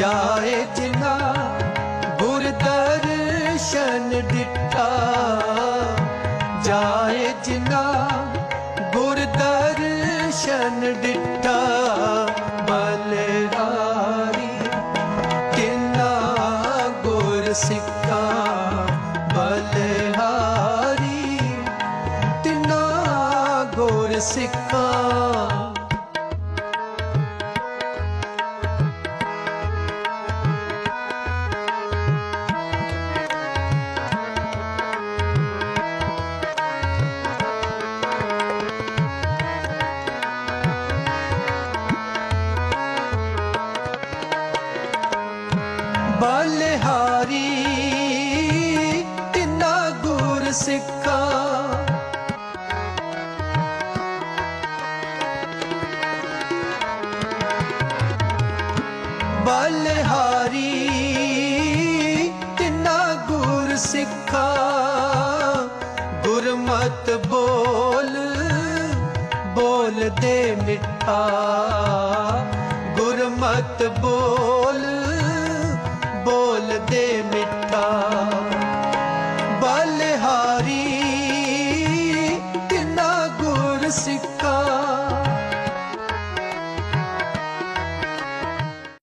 ਜਾਏ ਜਿਨਾ ਗੁਰ ਦਰਸ਼ਨ ਦਿੱਤਾ। ਜਾਏ ਜਿਨਾ ਗੁਰ ਦਰਸ਼ਨ ਦਿੱਤਾ। ਬਲਿਹਾਰੀ ਕਿੰਨਾ ਗੁਰ ਸਿੱਖਾ। ਬਲਿਹਾਰੀ, ਤਿਨਾ ਗੁਰ ਸਿੱਖਾ। ਬਲਿਹਾਰੀ, ਤਿੰਨਾ ਗੁਰ ਸਿੱਖਾ। ਬਲਿਹਾਰੀ, ਤਿੰਨਾ ਗੁਰ ਸਿੱਖਾ। ਗੁਰਮਤ ਬੋਲ ਬੋਲ ਦੇ ਮਿੱਠਾ। ਗੁਰਮਤ ਬੋਲ See.